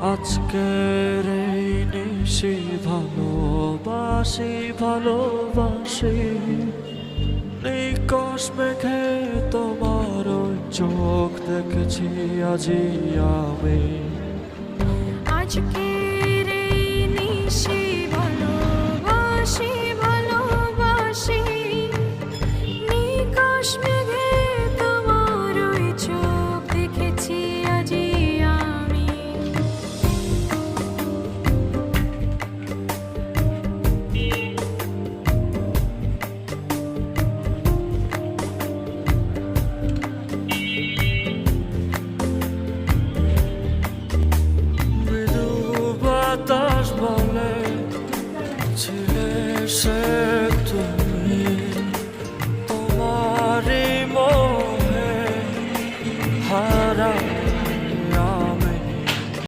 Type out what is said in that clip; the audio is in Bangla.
আজকের এই নিশি ভালোবাসি ভালোবাসি। নিকশ মেঘে তোমার চোখ দেখেছি, আজি আমি। আজকে ভালোবাসি ভালোবাসি। নিকশ মেঘে ser তুমি তোমার মোহে হারা